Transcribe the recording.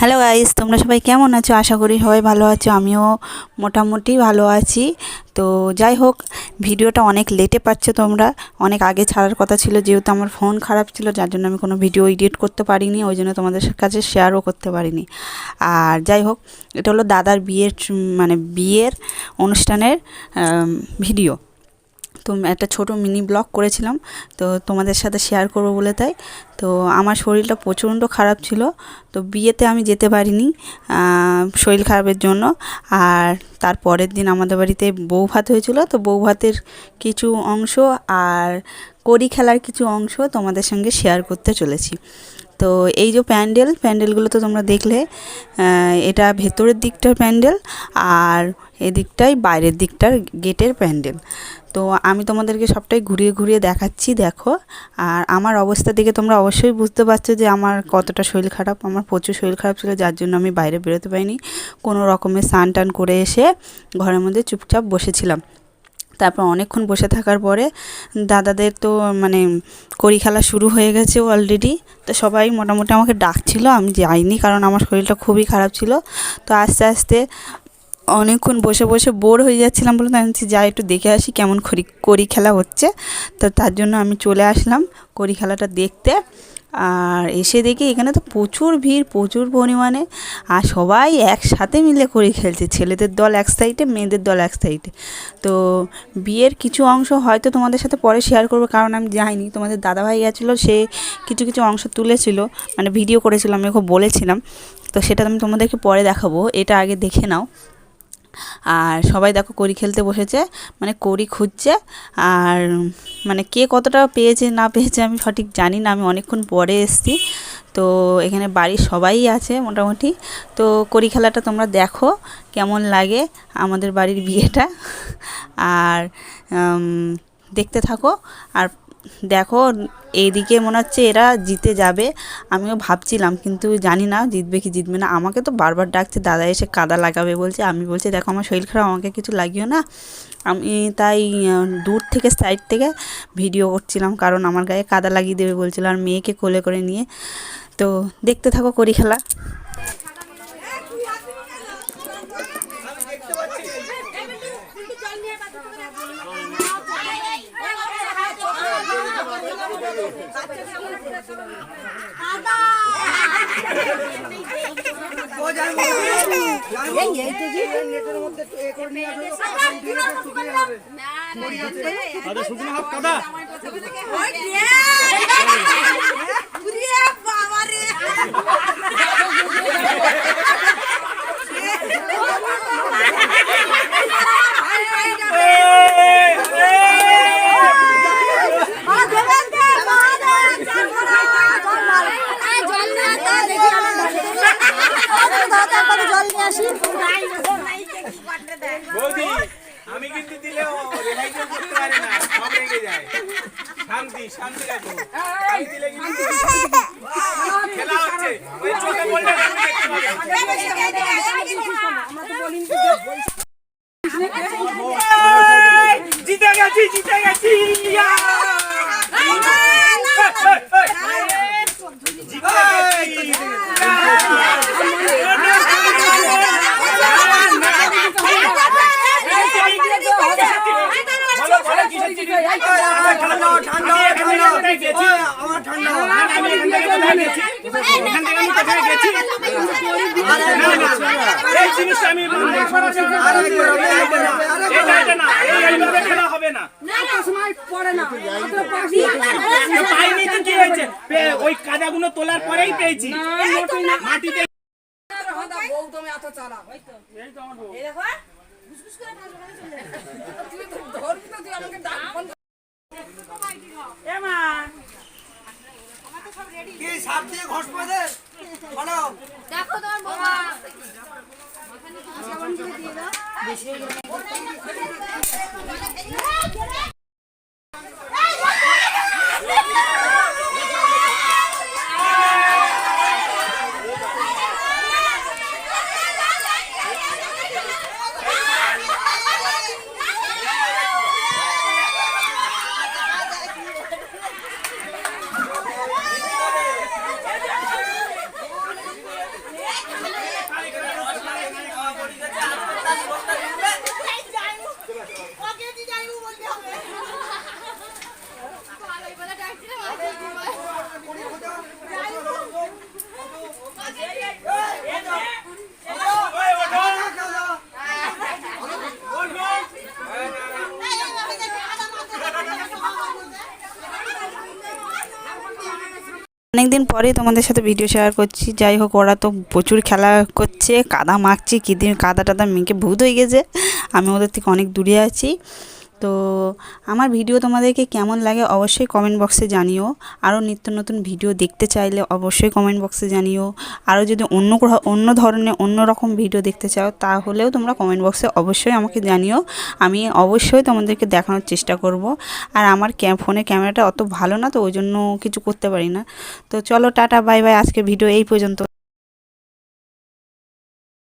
Hello guys তোমরা সবাই কেমন আছো? আশা করি সবাই ভালো আছো। আমিও মোটামুটি ভালো আছি। তো যাই হোক, ভিডিওটা অনেক লেটে পাচ্ছ তোমরা। অনেক আগে ছাড়ার কথা ছিল, যেহেতু আমার ফোন খারাপ ছিল, যার জন্য আমি কোনো ভিডিও এডিট করতে পারিনি, ওই জন্য তোমাদের কাছে শেয়ারও করতে পারিনি। আর যাই হোক, এটা হলো দাদার বিয়ের মানে বিয়ের অনুষ্ঠানের ভিডিও তো একটা ছোট মিনি ব্লগ করেছিলাম, তো তোমাদের সাথে শেয়ার করব বলে তাই। তো আমার শরীরটা প্রচণ্ড খারাপ ছিল, তো বিয়েতে আমি যেতে পারিনি শরীর খারাপের জন্য। আর তার পরের দিন আমাদের বাড়িতে বউ ভাত হয়েছিল, তো বউ ভাতের কিছু অংশ আর কড়ি খেলার কিছু অংশ তোমাদের সঙ্গে শেয়ার করতে চলেছি। তো এই যে প্যান্ডেল, প্যান্ডেলগুলো তো তোমরা দেখলে এটা ভেতরের দিকটার প্যান্ডেল আর এদিকটাই বাইরের দিকটার গেটের প্যান্ডেল। তো আমি তোমাদেরকে সবটাই ঘুরিয়ে ঘুরিয়ে দেখাচ্ছি, দেখো। আর আমার অবস্থা দেখে তোমরা অবশ্যই বুঝতে পারছ যে আমার কতটা শরীর খারাপ। আমার প্রচুর শরীর খারাপ ছিল, যার জন্য আমি বাইরে বেরোতে পারিনি। কোনো রকমের স্নান টান করে এসে ঘরের মধ্যে চুপচাপ বসেছিলাম। তারপর অনেকক্ষণ বসে থাকার পরে দাদাদের তো মানে কড়ি খেলা শুরু হয়ে গেছে অলরেডি তো সবাই মোটামুটি আমাকে ডাকছিল, আমি যাইনি কারণ আমার শরীরটা খুবই খারাপ ছিল। তো আস্তে আস্তে অনেকক্ষণ বসে বসে বোর হয়ে যাচ্ছিলাম বলে আমি যাই একটু দেখে আসি কেমন খড়ি, কড়ি খেলা হচ্ছে। তো তার জন্য আমি চলে আসলাম কড়ি খেলাটা দেখতে। আর এসে দেখি এখানে তো প্রচুর ভিড়, প্রচুর পরিমাণে। আর সবাই একসাথে মিলে কড়ি খেলছে। ছেলেদের দল এক সাইডে মেয়েদের দল এক সাইডে তো বিয়ের কিছু অংশ হয়তো তোমাদের সাথে পরে শেয়ার করব, কারণ আমি যাইনি। তোমাদের দাদাভাই গেছিল, সে কিছু কিছু অংশ তুলেছিল। মানে ভিডিও করেছিল, আমি ওকে বলেছিলাম। তো সেটা আমি তোমাদেরকে পরে দেখাবো। এটা আগে দেখে নাও। আর সবাই দেখো করি খেলতে বসেছে মানে করি খুঁজছে। আর মানে কে কতটা পেয়েছে না পেয়েছে আমি সঠিক জানি না, আমি অনেকক্ষণ পরে এসছি। তো এখানে বাড়ির সবাই আছে মোটামুটি। তো করি খেলাটা তোমরা দেখো কেমন লাগে আমাদের বাড়ির বিয়েটা। আর দেখতে থাকো। আর দেখো, এইদিকে মনে হচ্ছে এরা জিতে যাবে। আমিও ভাবছিলাম, কিন্তু জানি না জিতবে কি জিতবে না। আমাকে তো বারবার ডাকছে, দাদা এসে কাদা লাগাবে বলছে। আমি বলছি, দেখো, আমার শরীর খারাপ, আমাকে কিছু লাগিও না। আমি তাই দূর থেকে, সাইড থেকে ভিডিও করছিলাম, কারণ আমার গায়ে কাদা লাগিয়ে দেবে বলছিল, আর মেয়েকে কোলে করে নিয়ে। তো দেখতে থাকো করি খেলা শুকনো হাত কাদা বৌদি আমি কিন্তু দিলেও রেহাই কেউ করতে পারে না সব রেগে যায় শান্তি শান্তি রাখো। দিলে কিন্তু খেলা হচ্ছে। ওই চোখে বললে। জিতে গেছি জিতে গেছি। জিতে গেছি। বলো, বলো, কিসের জিতে? ঠান্ডা, ঠান্ডা, ঠান্ডা। আমি এখান থেকে কোথায় গেছি? আমি এখান থেকে এই জিনিসটা আমি এটা, এটা না, এই এইভাবে খেলা হবে না। তো পাইনি তো কি হয়েছে? পে- ওই কাদাগুলো মাটিতে দেখো তোমার বাবা পরেই তোমাদের সাথে ভিডিও শেয়ার করছি। যাই হোক, ওরা তো প্রচুর খেলা করছে, কাদা মাখছে, কী দিন কাদা টাদা মেখে ভূত হয়ে গেছে। আমি ওদের থেকে অনেক দূরে আছি। তো আমার ভিডিও তোমাদেরকে কেমন লাগে অবশ্যই কমেন্ট বক্সে জানিও। আরও নিত্য নতুন ভিডিও দেখতে চাইলে অবশ্যই কমেন্ট বক্সে জানিও। আরও যদি অন্য অন্য ধরনের, অন্য রকম ভিডিও দেখতে চাও, তাহলেও তোমরা কমেন্ট বক্সে অবশ্যই আমাকে জানিও। আমি অবশ্যই তোমাদেরকে দেখানোর চেষ্টা করব। আর আমার ফোনে ক্যামেরাটা অত ভালো না, তো ওই জন্য কিছু করতে পারি না। তো চলো, টাটা বাই বাই আজকে ভিডিও এই পর্যন্ত।